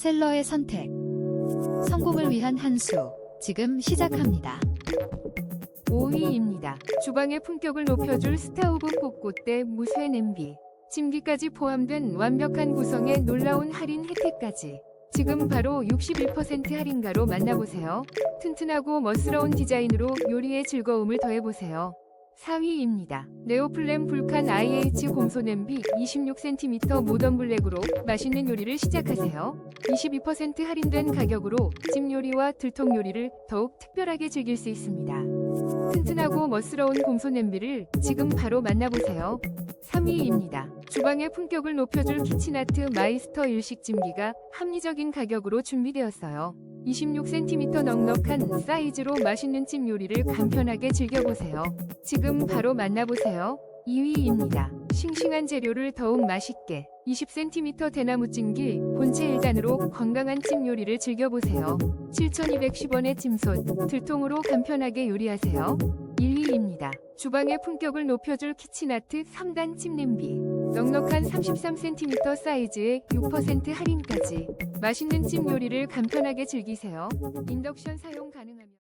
셀러의 선택. 성공을 위한 한 수. 지금 시작합니다. 5위입니다. 주방의 품격을 높여줄 스타우브 볶고대 무쇠 냄비. 침기까지 포함된 완벽한 구성에 놀라운 할인 혜택까지. 지금 바로 61% 할인가로 만나보세요. 튼튼하고 멋스러운 디자인으로 요리의 즐거움을 더해보세요. 4위입니다. 네오플렘 불칸 IH 곰소 냄비 26cm 모던 블랙으로 맛있는 요리를 시작하세요. 22% 할인된 가격으로 집 요리와 들통 요리를 더욱 특별하게 즐길 수 있습니다. 튼튼하고 멋스러운 곰소 냄비를 지금 바로 만나보세요. 3위입니다. 주방의 품격을 높여줄 키친아트 마이스터 일식 찜기가 합리적인 가격으로 준비되었어요. 26cm 넉넉한 사이즈로 맛있는 찜 요리를 간편하게 즐겨보세요. 지금 바로 만나보세요. 2위입니다. 싱싱한 재료를 더욱 맛있게 20cm 대나무 찜기 본체 1단으로 건강한 찜 요리를 즐겨보세요. 7,210원의 찜솥 들통으로 간편하게 요리하세요. 1위입니다. 주방의 품격을 높여줄 키친아트 3단 찜 냄비. 넉넉한 33cm 사이즈에 6% 할인까지. 맛있는 찜 요리를 간편하게 즐기세요. 인덕션 사용 가능하며